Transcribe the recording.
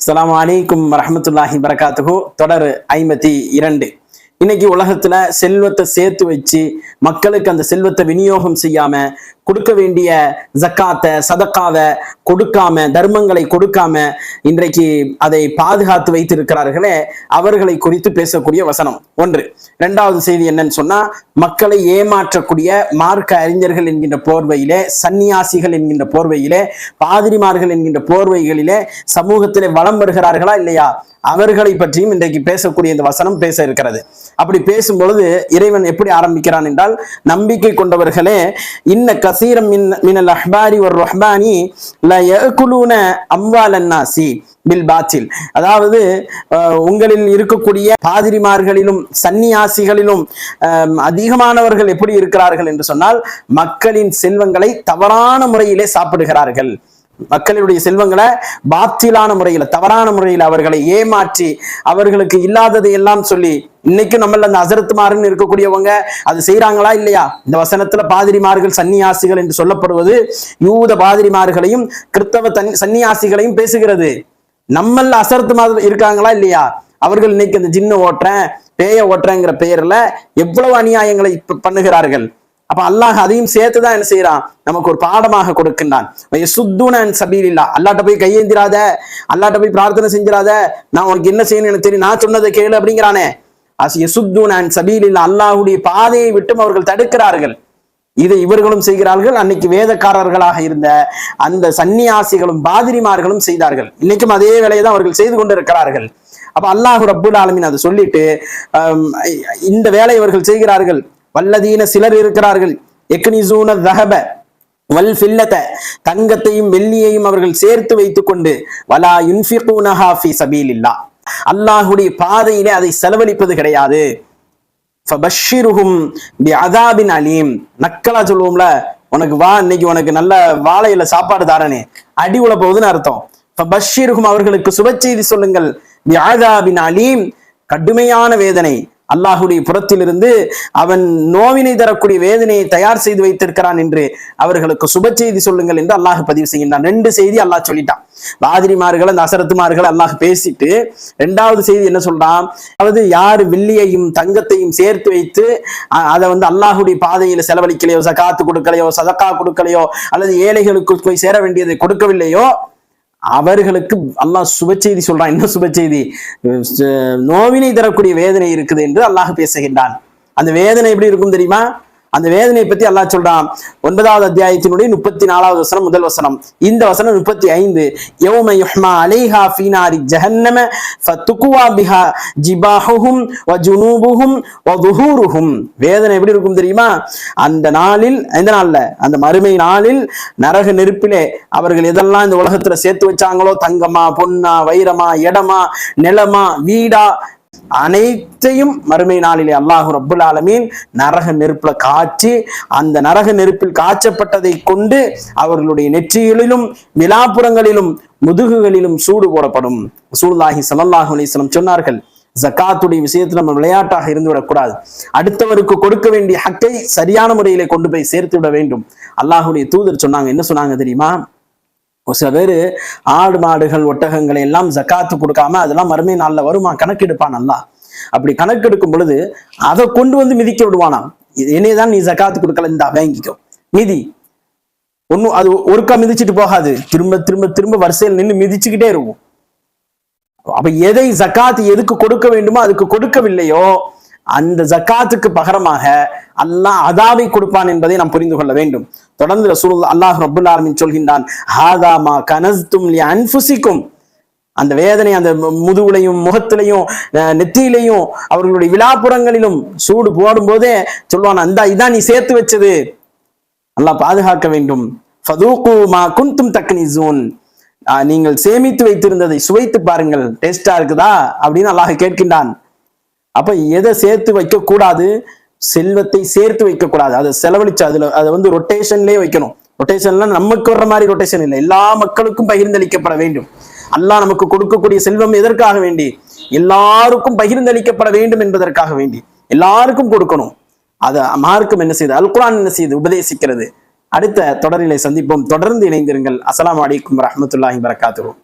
அஸ்லாம் அலைக்கும் வரமத்துல்லாஹி வரகாத்துகு தொடர் ஐம்பத்தி இரண்டு. இன்னைக்கு உலகத்துல செல்வத்தை சேர்த்து வச்சு மக்களுக்கு அந்த செல்வத்தை விநியோகம் செய்யாம கொடுக்க வேண்டிய ஜக்காத்தை சதக்காவை கொடுக்காம தர்மங்களை கொடுக்காம இன்றைக்கு அதை பாதுகாத்து வைத்திருக்கிறார்களே அவர்களை குறித்து பேசக்கூடிய வசனம் ஒன்று. இரண்டாவது செய்தி என்னன்னு சொன்னா மக்களை ஏமாற்றக்கூடிய மார்க்க அறிஞர்கள் என்கின்ற போர்வையிலே சன்னியாசிகள் என்கின்ற போர்வையிலே பாதிரிமார்கள் என்கின்ற போர்வைகளிலே சமூகத்திலே வளம் வருகிறார்களா இல்லையா? அவர்களை பற்றியும் இன்றைக்கு பேசக்கூடிய இந்த வசனம் பேச இருக்கிறது. அப்படி பேசும் பொழுது இறைவன் எப்படி ஆரம்பிக்கிறான் என்றால் நம்பிக்கை கொண்டவர்களே இன்ன கசீரம் மின் மினல் அஹ்பாரி ஒரு ரஹ்பானி ல யகுலூன பில் பாத்தில். அதாவது உங்களில் இருக்கக்கூடிய பாதிரிமார்களிலும் சன்னியாசிகளிலும் அதிகமானவர்கள் எப்படி இருக்கிறார்கள் என்று சொன்னால் மக்களின் செல்வங்களை தவறான முறையிலே சாப்பிடுகிறார்கள். மக்களுடைய செல்வங்களை பாத்திலான முறையில தவறான முறையில் அவர்களை ஏமாற்றி அவர்களுக்கு இல்லாததை எல்லாம் சொல்லி இன்னைக்கு நம்மள அந்த அசரத்துமாருன்னு இருக்கக்கூடியவங்க அது செய்யறாங்களா இல்லையா? இந்த வசனத்துல பாதிரிமார்கள் சன்னியாசிகள் என்று சொல்லப்படுவது யூத பாதிரிமார்களையும் கிறிஸ்தவ தன் சன்னியாசிகளையும் பேசுகிறது. நம்மள அசரத்து மாதிரி இருக்காங்களா இல்லையா? அவர்கள் இன்னைக்கு அந்த ஜின்னு ஓட்டுறேன் பேய ஓட்டுறேங்கிற பெயர்ல எவ்வளவு அநியாயங்களை பண்ணுகிறார்கள்? அப்ப அல்லாஹ் அதையும் சேர்த்துதான் என்ன செய்யறான் நமக்கு ஒரு பாடமாக கொடுக்கின்றான். சுத்துனன் சபீலில்லா அல்லாட்ட போய் கையேந்திராத அல்லாட்ட போய் பிரார்த்தனை செஞ்சிராத நான் உனக்கு என்ன செய்யணும் எனக்கு தெரியும் நான் சொன்னதை கேளு அப்படிங்கிறானே. அஸ் எசுத்துனன் சபீலில்லா அல்லாஹுடைய பாதையை விட்டும் அவர்கள் தடுக்கிறார்கள். இதை இவர்களும் செய்கிறார்கள். அன்னைக்கு வேதக்காரர்களாக இருந்த அந்த சன்னியாசிகளும் பாதிரிமார்களும் செய்தார்கள். இன்னைக்கும் அதே வேலையை தான் அவர்கள் செய்து கொண்டிருக்கிறார்கள். அப்ப அல்லாஹு ரப்புல் ஆலமின் அதை சொல்லிட்டு இந்த வேலை இவர்கள் செய்கிறார்கள். வல்லதீன சிலர் இருக்கிறார்கள். எக்னிசூன தஹப வல் ஃபில்லத தங்கத்தையும் வெள்ளியையும் அவர்கள் சேர்த்து வைத்துக் கொண்டு வலா யுன்ஃபிகூனஹா ஃபீ சபீலில்லா அல்லாஹுடைய பாதையிலே அதை செலவழிப்பது கிடையாது. ஃபபஷ்ஷிருஹும் பிஅதாபின் அலீம். நக்கலா சொல்லுவோம்ல உனக்கு வா இன்னைக்கு உனக்கு நல்ல வாழையில சாப்பாடு தாரனே. அடி உள்ள போகுதுன்னு அர்த்தம். பஷீருகும் அவர்களுக்கு சுப செய்தி சொல்லுங்கள் அலீம் கடுமையான வேதனை. அல்லாஹுடைய புறத்திலிருந்து அவன் நோவினை தரக்கூடிய வேதனையை தயார் செய்து வைத்திருக்கிறான் என்று அவர்களுக்கு சுப செய்தி சொல்லுங்கள் என்று அல்லாஹ் பதிவு செய்கின்றான். ரெண்டு செய்தி அல்லாஹ் சொல்லிட்டான். பாதிரிமார்கள் அந்த அசரத்துமார்கள் அல்லாஹ் பேசிட்டு ரெண்டாவது செய்தி என்ன சொல்றான்? அதாவது யார் வெள்ளியையும் தங்கத்தையும் சேர்த்து வைத்து அதை வந்து அல்லாஹுடைய பாதையில செலவழிக்கலையோ சகாத்து கொடுக்கலையோ சதக்கா கொடுக்கலையோ அல்லது ஏழைகளுக்கு போய் சேர வேண்டியதை கொடுக்கவில்லையோ அவர்களுக்கு அல்லாஹ் சுப செய்தி சொல்றான். என்ன சுப செய்தி நோவினை தரக்கூடிய வேதனை இருக்குது என்று அல்லாஹ் பேசுகின்றான். அந்த வேதனை எப்படி இருக்கும் தெரியுமா? அந்த வேதனையை பத்தி அல்லாஹ் சொல்றான். ஒன்பதாவது அத்தியாயத்தினுடைய முப்பத்தி நாலாவது வசனம் முதல் வசனம். இந்த வசனம் முப்பத்தி ஐந்து யௌம யுஹ்மா அலைஹா ஃபீனாரி ஜஹன்னம ஃபத்துக்குவா பிஹா ஜிபாஹுஹும் வ ஜுனூபுஹும் வ துஹூருஹும். வேதனை எப்படி இருக்கும் தெரியுமா? அந்த நாளில் எந்த நாள்ல? அந்த மறுமை நாளில் நரக நெருப்பிலே அவர்கள் எதெல்லாம் இந்த உலகத்துல சேர்த்து வச்சாங்களோ? தங்கமா பொன்னா வைரமா இடமா நிலமா வீடா அனைத்தையும் மறுமை நாளிலே அல்லாஹு ரப்புல் ஆலமீன் நரக நெருப்புல காய்ச்சி அந்த நரக நெருப்பில் காய்ச்சப்பட்டதை கொண்டு அவர்களுடைய நெற்றிகளிலும் விழாப்புறங்களிலும் முதுகுகளிலும் சூடு போடப்படும். சூழ்நாகி ஸல்லல்லாஹு அலிஸ்லம் சொன்னார்கள் ஜக்காத்துடைய விஷயத்துல நம்ம விளையாட்டாக இருந்து விடக்கூடாது. அடுத்தவருக்கு கொடுக்க வேண்டிய ஹக்கை சரியான முறையிலே கொண்டு போய் சேர்த்து விட வேண்டும். அல்லாஹுடைய தூதர் சொன்னாங்க என்ன சொன்னாங்க தெரியுமா? ஒரு சில பேர் ஆடு மாடுகள் ஒட்டகங்களை எல்லாம் ஜக்காத்து கொடுக்காம அதெல்லாம் மறுமை நாள்ல வருமா? கணக்கெடுப்பான் நல்லா அப்படி கணக்கெடுக்கும் பொழுது அதை கொண்டு வந்து மிதிக்க விடுவானாம். என்னைய தான் நீ ஜக்காத்து கொடுக்கல இந்தா வாங்கிக்கோ. மிதி. ஒன்றும் அது ஒருக்கா மிதிச்சுட்டு போகாது. திரும்ப திரும்ப திரும்ப வரிசையில் நின்று மிதிச்சுக்கிட்டே இருக்கும். அப்ப எதை ஜக்காத்து எதுக்கு கொடுக்க வேண்டுமோ அதுக்கு கொடுக்கவில்லையோ அந்த ஜக்காத்துக்கு பகரமாக அல்லாஹ் அதாவை கொடுப்பான் என்பதை நாம் புரிந்து கொள்ள வேண்டும். தொடர்ந்து ரசூல் அல்லாஹ் ரபுல் ஆலமீன் சொல்கின்றான் ஹாதா மா கனஸ்தும் அன்ஃபுசிக்கும். அந்த வேதனை அந்த மு- முதுகுலையும் முகத்திலையும் நெத்தியிலையும் அவர்களுடைய விழாப்புறங்களிலும் சூடு போடும் போதே சொல்லுவான் அந்த இதான் நீ சேர்த்து வச்சது. அல்லாஹ் பாதுகாக்க வேண்டும். ஃபதூக்கு மா குந்தும் தக்னிசூன். நீங்கள் சேமித்து வைத்திருந்ததை சுவைத்து பாருங்கள் டேஸ்டா இருக்குதா? அப்படின்னு அல்லாஹ் கேட்கின்றான். அப்ப எதை சேர்த்து வைக்க கூடாது செல்வத்தை சேர்த்து வைக்க கூடாது அதை செலவழிச்சு அதுல அதை வந்து ரொட்டேஷன்லயே வைக்கணும். ரொட்டேஷன்ல நமக்கு வர்ற மாதிரி ரொட்டேஷன் இல்லை. எல்லா மக்களுக்கும் பகிர்ந்தளிக்கப்பட வேண்டும். அல்லாஹ் நமக்கு கொடுக்கக்கூடிய செல்வம் எதற்காக வேண்டி? எல்லாருக்கும் பகிர்ந்தளிக்கப்பட வேண்டும் என்பதற்காக வேண்டி. எல்லாருக்கும் கொடுக்கணும். அதை மார்க்கம் என்ன செய்யுது அல்குரான் என்ன செய்யுது உபதேசிக்கிறது. அடுத்த தொடரிலை சந்திப்போம். தொடர்ந்து இணைந்திருங்கள். அஸ்லாம் அலைக்கும் வரஹ்மத்துல்லாஹி வரகாத்துவோம்